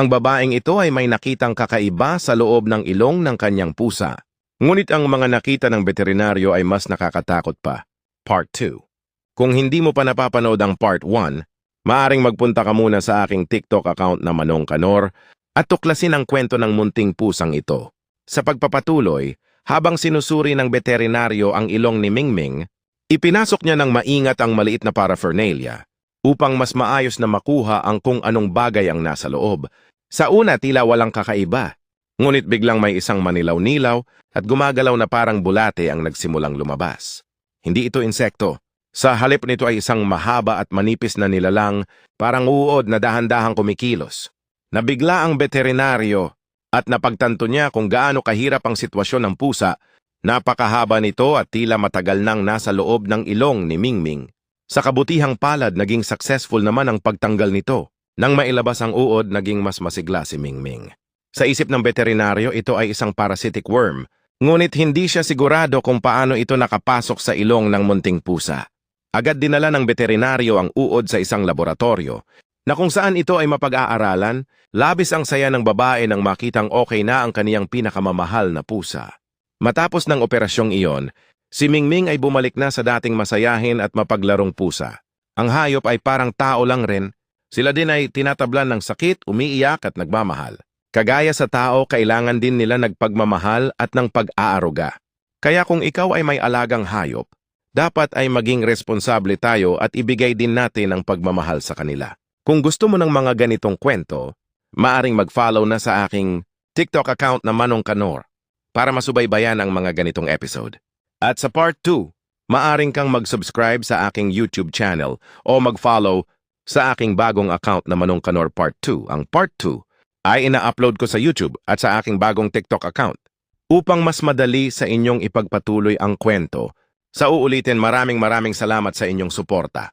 Ang babaeng ito ay may nakitang kakaiba sa loob ng ilong ng kanyang pusa. Ngunit ang mga nakita ng veterinaryo ay mas nakakatakot pa. Part 2 Kung hindi mo pa napapanood ang Part 1, maaring magpunta ka muna sa aking TikTok account na Manong Kanor at tuklasin ang kwento ng munting pusang ito. Sa pagpapatuloy, habang sinusuri ng veterinaryo ang ilong ni Mingming, ipinasok niya ng maingat ang maliit na paraphernalia upang mas maayos na makuha ang kung anong bagay ang nasa loob. Sa una tila walang kakaiba, ngunit biglang may isang manilaw-nilaw at gumagalaw na parang bulate ang nagsimulang lumabas. Hindi ito insekto. Sa halip nito ay isang mahaba at manipis na nilalang, parang uod na dahan-dahang kumikilos. Nabigla ang veterinaryo at napagtanto niya kung gaano kahirap ang sitwasyon ng pusa. Napakahaba nito at tila matagal nang nasa loob ng ilong ni Mingming. Sa kabutihang palad, naging successful naman ang pagtanggal nito. Nang mailabas ang uod, naging mas masigla si Mingming. Sa isip ng veterinaryo, ito ay isang parasitic worm, ngunit hindi siya sigurado kung paano ito nakapasok sa ilong ng munting pusa. Agad dinala ng veterinaryo ang uod sa isang laboratorio, na kung saan ito ay mapag-aaralan, labis ang saya ng babae nang makitang okay na ang kaniyang pinakamamahal na pusa. Matapos ng operasyong iyon, Si Mingming ay bumalik na sa dating masayahin at mapaglarong pusa. Ang hayop ay parang tao lang rin. Sila din ay tinatablan ng sakit, umiiyak at nagmamahal. Kagaya sa tao, kailangan din nila nagpagmamahal at ng pag-aaruga. Kaya kung ikaw ay may alagang hayop, dapat ay maging responsable tayo at ibigay din natin ang pagmamahal sa kanila. Kung gusto mo ng mga ganitong kwento, maaring mag-follow na sa aking TikTok account na Manong Kanor para masubaybayan ang mga ganitong episode. At sa part 2, maaring kang mag-subscribe sa aking YouTube channel o mag-follow sa aking bagong account na Manong Kanor Part 2. Ang Part 2 ay ina-upload ko sa YouTube at sa aking bagong TikTok account. Upang mas madali sa inyong ipagpatuloy ang kwento, sa uulitin maraming maraming salamat sa inyong suporta.